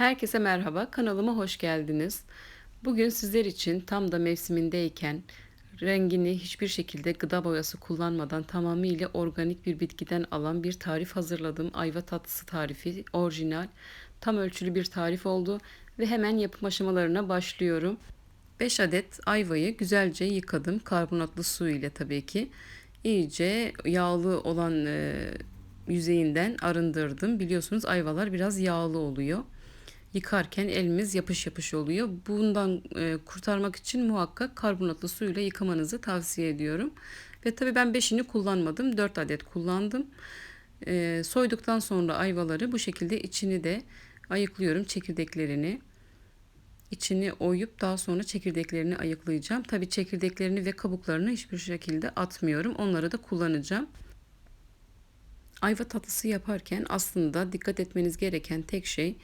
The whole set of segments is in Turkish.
Herkese merhaba, kanalıma hoş geldiniz. Bugün sizler için tam da mevsimindeyken rengini hiçbir şekilde gıda boyası kullanmadan tamamıyla organik bir bitkiden alan bir tarif hazırladım. Ayva tatlısı tarifi, orijinal, tam ölçülü bir tarif oldu ve hemen yapım aşamalarına başlıyorum. 5 adet ayvayı güzelce yıkadım karbonatlı su ile tabii ki. İyice yağlı olan e, yüzeyinden arındırdım. Biliyorsunuz ayvalar biraz yağlı oluyor yıkarken elimiz yapış yapış oluyor. Bundan e, kurtarmak için muhakkak karbonatlı suyla yıkamanızı tavsiye ediyorum. Ve tabii ben 5'ini kullanmadım. 4 adet kullandım. E, soyduktan sonra ayvaları bu şekilde içini de ayıklıyorum çekirdeklerini. İçini oyup daha sonra çekirdeklerini ayıklayacağım. Tabii çekirdeklerini ve kabuklarını hiçbir şekilde atmıyorum. Onları da kullanacağım. Ayva tatlısı yaparken aslında dikkat etmeniz gereken tek şey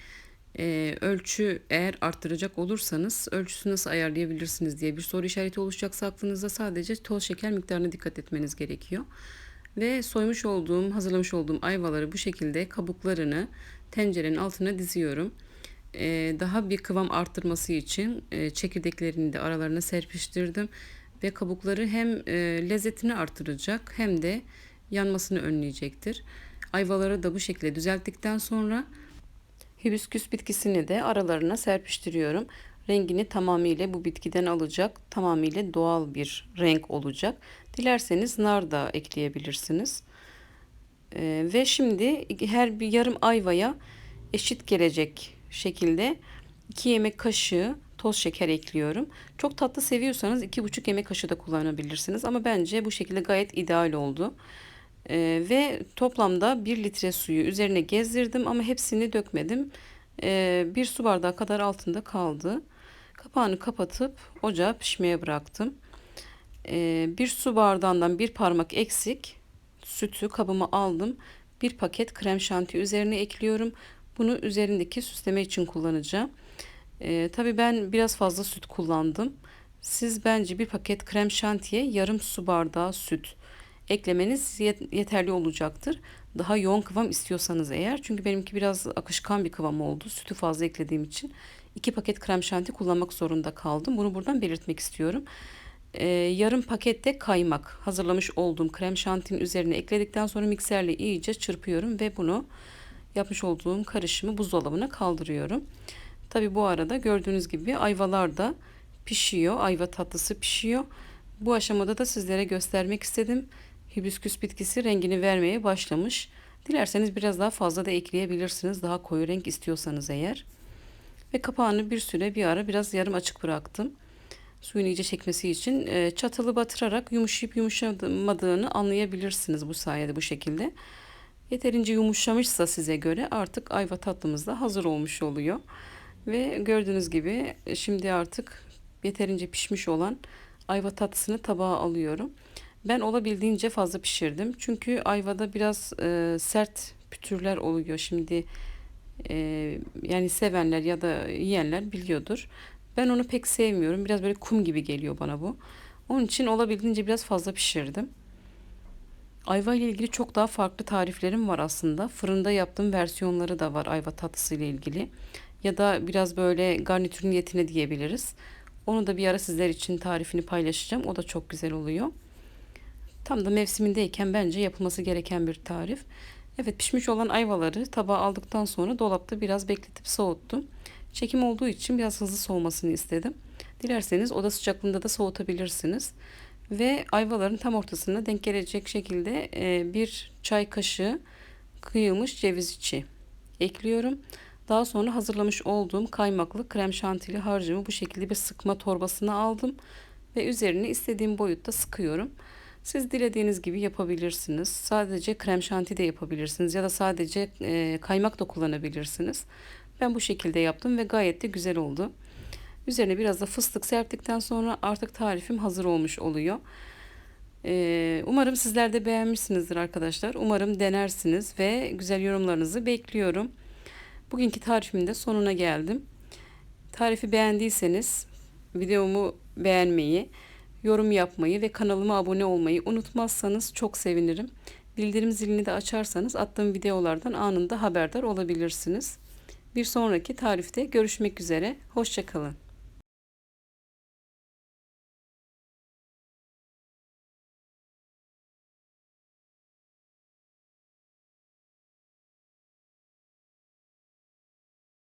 e, ölçü eğer arttıracak olursanız ölçüsü nasıl ayarlayabilirsiniz diye bir soru işareti oluşacaksa aklınızda sadece toz şeker miktarına dikkat etmeniz gerekiyor. Ve soymuş olduğum, hazırlamış olduğum ayvaları bu şekilde kabuklarını tencerenin altına diziyorum. Ee, daha bir kıvam arttırması için e, çekirdeklerini de aralarına serpiştirdim. Ve kabukları hem e, lezzetini artıracak hem de yanmasını önleyecektir. Ayvaları da bu şekilde düzelttikten sonra Hibisküs bitkisini de aralarına serpiştiriyorum. Rengini tamamıyla bu bitkiden alacak. Tamamıyla doğal bir renk olacak. Dilerseniz nar da ekleyebilirsiniz. Ee, ve şimdi her bir yarım ayvaya eşit gelecek şekilde 2 yemek kaşığı toz şeker ekliyorum. Çok tatlı seviyorsanız 2,5 yemek kaşığı da kullanabilirsiniz. Ama bence bu şekilde gayet ideal oldu. Ee, ve toplamda 1 litre suyu üzerine gezdirdim ama hepsini dökmedim. Ee, bir su bardağı kadar altında kaldı. Kapağını kapatıp ocağa pişmeye bıraktım. Ee, bir su bardağından bir parmak eksik sütü kabıma aldım. Bir paket krem şanti üzerine ekliyorum. Bunu üzerindeki süsleme için kullanacağım. Ee, tabii ben biraz fazla süt kullandım. Siz bence bir paket krem şantiye yarım su bardağı süt eklemeniz yeterli olacaktır. Daha yoğun kıvam istiyorsanız eğer. Çünkü benimki biraz akışkan bir kıvam oldu. Sütü fazla eklediğim için. iki paket krem şanti kullanmak zorunda kaldım. Bunu buradan belirtmek istiyorum. Ee, yarım pakette kaymak hazırlamış olduğum krem şantinin üzerine ekledikten sonra mikserle iyice çırpıyorum ve bunu yapmış olduğum karışımı buzdolabına kaldırıyorum. Tabi bu arada gördüğünüz gibi ayvalar da pişiyor. Ayva tatlısı pişiyor. Bu aşamada da sizlere göstermek istedim hibisküs bitkisi rengini vermeye başlamış. Dilerseniz biraz daha fazla da ekleyebilirsiniz. Daha koyu renk istiyorsanız eğer. Ve kapağını bir süre bir ara biraz yarım açık bıraktım. Suyun iyice çekmesi için e, çatalı batırarak yumuşayıp yumuşamadığını anlayabilirsiniz bu sayede bu şekilde. Yeterince yumuşamışsa size göre artık ayva tatlımız da hazır olmuş oluyor. Ve gördüğünüz gibi e, şimdi artık yeterince pişmiş olan ayva tatlısını tabağa alıyorum. Ben olabildiğince fazla pişirdim. Çünkü ayvada biraz e, sert pütürler oluyor. Şimdi e, yani sevenler ya da yiyenler biliyordur. Ben onu pek sevmiyorum. Biraz böyle kum gibi geliyor bana bu. Onun için olabildiğince biraz fazla pişirdim. Ayva ile ilgili çok daha farklı tariflerim var aslında. Fırında yaptığım versiyonları da var ayva tatlısı ile ilgili. Ya da biraz böyle garnitür niyetine diyebiliriz. Onu da bir ara sizler için tarifini paylaşacağım. O da çok güzel oluyor. Tam da mevsimindeyken bence yapılması gereken bir tarif. Evet pişmiş olan ayvaları tabağa aldıktan sonra dolapta biraz bekletip soğuttum. Çekim olduğu için biraz hızlı soğumasını istedim. Dilerseniz oda sıcaklığında da soğutabilirsiniz. Ve ayvaların tam ortasına denk gelecek şekilde e, bir çay kaşığı kıyılmış ceviz içi ekliyorum. Daha sonra hazırlamış olduğum kaymaklı krem şantili harcımı bu şekilde bir sıkma torbasına aldım ve üzerine istediğim boyutta sıkıyorum. Siz dilediğiniz gibi yapabilirsiniz. Sadece krem şanti de yapabilirsiniz ya da sadece e, kaymak da kullanabilirsiniz. Ben bu şekilde yaptım ve gayet de güzel oldu. Üzerine biraz da fıstık serptikten sonra artık tarifim hazır olmuş oluyor. Ee, umarım sizler de beğenmişsinizdir arkadaşlar. Umarım denersiniz ve güzel yorumlarınızı bekliyorum. Bugünkü tarifimin de sonuna geldim. Tarifi beğendiyseniz videomu beğenmeyi, yorum yapmayı ve kanalıma abone olmayı unutmazsanız çok sevinirim. Bildirim zilini de açarsanız attığım videolardan anında haberdar olabilirsiniz. Bir sonraki tarifte görüşmek üzere. Hoşçakalın.